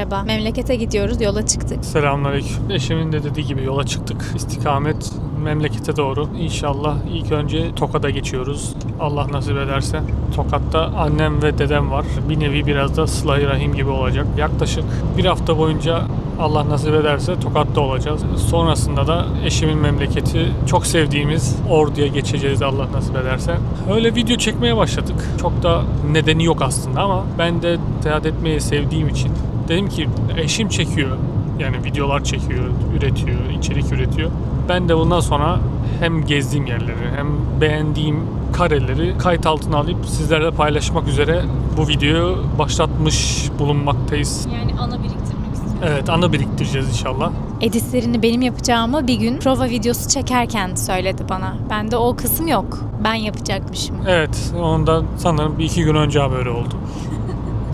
Merhaba. Memlekete gidiyoruz. Yola çıktık. Selamünaleyküm. Eşimin de dediği gibi yola çıktık. İstikamet memlekete doğru. İnşallah ilk önce Tokat'a geçiyoruz. Allah nasip ederse. Tokat'ta annem ve dedem var. Bir nevi biraz da sıla rahim gibi olacak. Yaklaşık bir hafta boyunca Allah nasip ederse Tokat'ta olacağız. Sonrasında da eşimin memleketi çok sevdiğimiz Ordu'ya geçeceğiz Allah nasip ederse. Öyle video çekmeye başladık. Çok da nedeni yok aslında ama ben de seyahat etmeyi sevdiğim için dedim ki eşim çekiyor. Yani videolar çekiyor, üretiyor, içerik üretiyor. Ben de bundan sonra hem gezdiğim yerleri hem beğendiğim kareleri kayıt altına alıp sizlerle paylaşmak üzere bu videoyu başlatmış bulunmaktayız. Yani ana biriktirmek istiyorum. Evet anı biriktireceğiz inşallah. Editlerini benim yapacağımı bir gün prova videosu çekerken söyledi bana. Bende o kısım yok. Ben yapacakmışım. Evet ondan sanırım bir iki gün önce haberi oldu.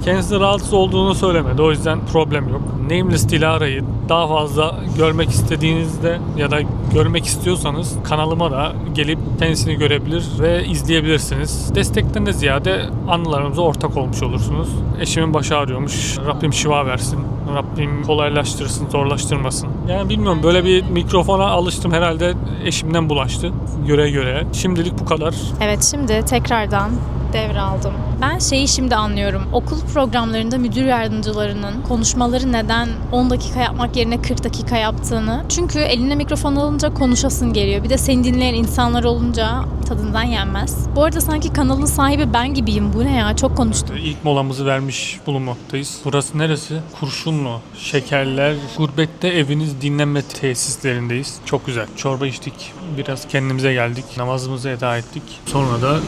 Kendisi rahatsız olduğunu söylemedi. O yüzden problem yok. Nameless Dilara'yı daha fazla görmek istediğinizde ya da görmek istiyorsanız kanalıma da gelip kendisini görebilir ve izleyebilirsiniz. Destekten de ziyade anılarımıza ortak olmuş olursunuz. Eşimin başı ağrıyormuş. Rabbim şifa versin. Rabbim kolaylaştırsın, zorlaştırmasın. Yani bilmiyorum böyle bir mikrofona alıştım herhalde eşimden bulaştı. Göre göre. Şimdilik bu kadar. Evet şimdi tekrardan devraldım. Ben şeyi şimdi anlıyorum. Okul programlarında müdür yardımcılarının konuşmaları neden 10 dakika yapmak yerine 40 dakika yaptığını. Çünkü eline mikrofon alınca konuşasın geliyor. Bir de seni dinleyen insanlar olunca tadından yenmez. Bu arada sanki kanalın sahibi ben gibiyim. Bu ne ya? Çok konuştum. İlk molamızı vermiş bulunmaktayız. Burası neresi? Kurşunlu. Şekerler. Gurbette eviniz dinlenme tesislerindeyiz. Çok güzel. Çorba içtik. Biraz kendimize geldik. Namazımızı eda ettik. Sonra da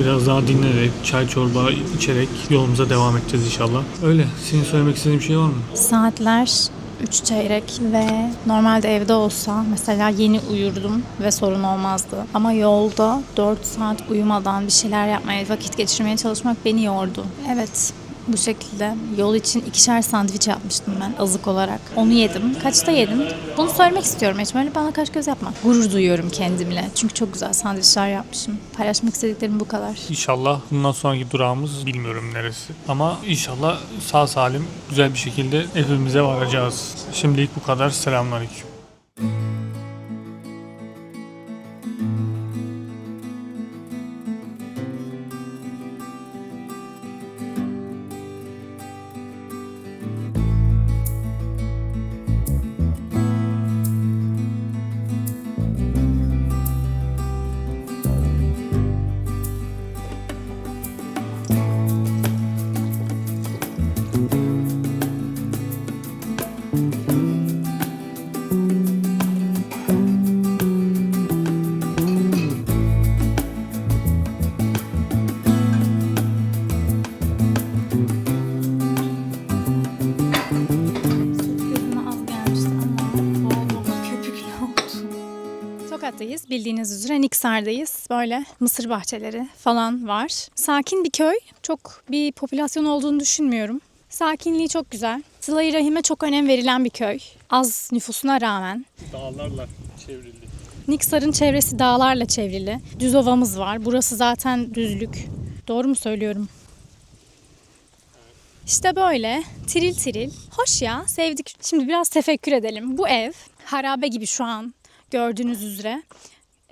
biraz daha dinlenerek, çay çorba içerek yolumuza devam edeceğiz inşallah. Öyle. Senin söylemek istediğin bir şey var mı? Saatler 3 çeyrek ve normalde evde olsa mesela yeni uyurdum ve sorun olmazdı. Ama yolda 4 saat uyumadan bir şeyler yapmaya, vakit geçirmeye çalışmak beni yordu. Evet, bu şekilde yol için ikişer sandviç yapmıştım ben azık olarak. Onu yedim. Kaçta yedim? Bunu söylemek istiyorum. Öyle bana kaş göz yapma. Gurur duyuyorum kendimle. Çünkü çok güzel sandviçler yapmışım. Paylaşmak istediklerim bu kadar. İnşallah bundan sonraki durağımız bilmiyorum neresi. Ama inşallah sağ salim güzel bir şekilde evimize varacağız. Şimdilik bu kadar. Selamünaleyküm. Bildiğiniz üzere Niksar'dayız. Böyle mısır bahçeleri falan var. Sakin bir köy. Çok bir popülasyon olduğunu düşünmüyorum. Sakinliği çok güzel. Sıla-i Rahim'e çok önem verilen bir köy. Az nüfusuna rağmen. Dağlarla çevrildi. Niksar'ın çevresi dağlarla çevrili. Düz ovamız var. Burası zaten düzlük. Doğru mu söylüyorum? İşte böyle tiril tiril. Hoş ya sevdik. Şimdi biraz tefekkür edelim. Bu ev harabe gibi şu an gördüğünüz üzere.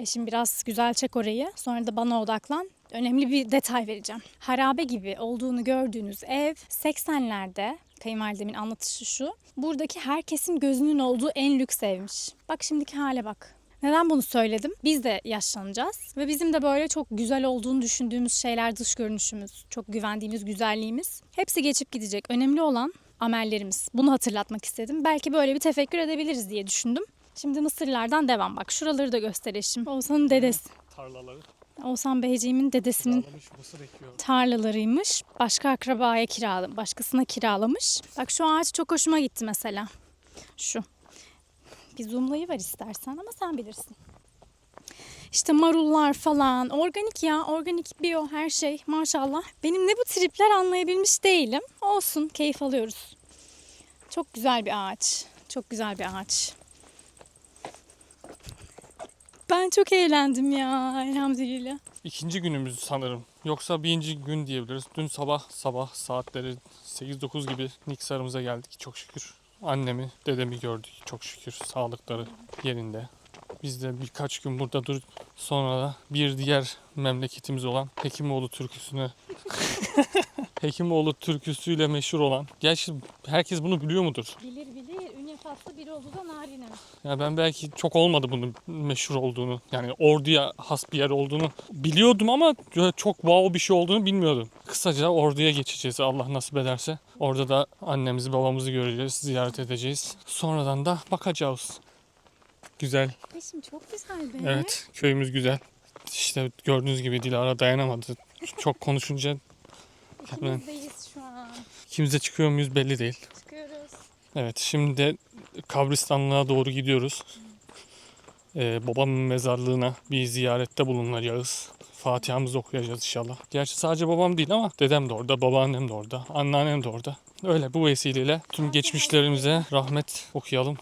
Eşim biraz güzel çek orayı. Sonra da bana odaklan. Önemli bir detay vereceğim. Harabe gibi olduğunu gördüğünüz ev 80'lerde kayınvalidemin anlatışı şu. Buradaki herkesin gözünün olduğu en lüks evmiş. Bak şimdiki hale bak. Neden bunu söyledim? Biz de yaşlanacağız ve bizim de böyle çok güzel olduğunu düşündüğümüz şeyler dış görünüşümüz, çok güvendiğimiz güzelliğimiz hepsi geçip gidecek. Önemli olan amellerimiz. Bunu hatırlatmak istedim. Belki böyle bir tefekkür edebiliriz diye düşündüm. Şimdi mısırlardan devam. Bak şuraları da göstereyim. Oğuzhan'ın dedesi. Tarlaları Oğuzhan Beyciğimin dedesinin tarlalarıymış. Başka akrabaya kiralamış, başkasına kiralamış. Bak şu ağaç çok hoşuma gitti mesela. Şu. Bir zoomlayı var istersen ama sen bilirsin. İşte marullar falan. Organik ya. Organik bio her şey. Maşallah. Benim ne bu tripler anlayabilmiş değilim. Olsun. Keyif alıyoruz. Çok güzel bir ağaç. Çok güzel bir ağaç. Ben çok eğlendim ya elhamdülillah. İkinci günümüz sanırım. Yoksa birinci gün diyebiliriz. Dün sabah sabah saatleri 8-9 gibi Niksar'ımıza geldik çok şükür. Annemi, dedemi gördük çok şükür. Sağlıkları yerinde. Biz de birkaç gün burada durup sonra da bir diğer memleketimiz olan Hekimoğlu türküsüne Hekimoğlu türküsüyle meşhur olan. Gerçi herkes bunu biliyor mudur? Bilir faslı biri oldu da narine. Ya ben belki çok olmadı bunun meşhur olduğunu. Yani orduya has bir yer olduğunu biliyordum ama çok wow bir şey olduğunu bilmiyordum. Kısaca orduya geçeceğiz Allah nasip ederse. Orada da annemizi babamızı göreceğiz, ziyaret edeceğiz. Sonradan da bakacağız. Güzel. Eşim çok güzel be. Evet, köyümüz güzel. İşte gördüğünüz gibi Dilara dayanamadı. Çok konuşunca İkimizdeyiz şu an. ikimize çıkıyor muyuz belli değil. Çıkıyoruz. Evet şimdi de kabristanlığa doğru gidiyoruz. Ee, babamın mezarlığına bir ziyarette bulunacağız. Fatiha'mızı okuyacağız inşallah. Gerçi sadece babam değil ama dedem de orada, babaannem de orada, anneannem de orada. Öyle bu vesileyle tüm geçmişlerimize rahmet okuyalım.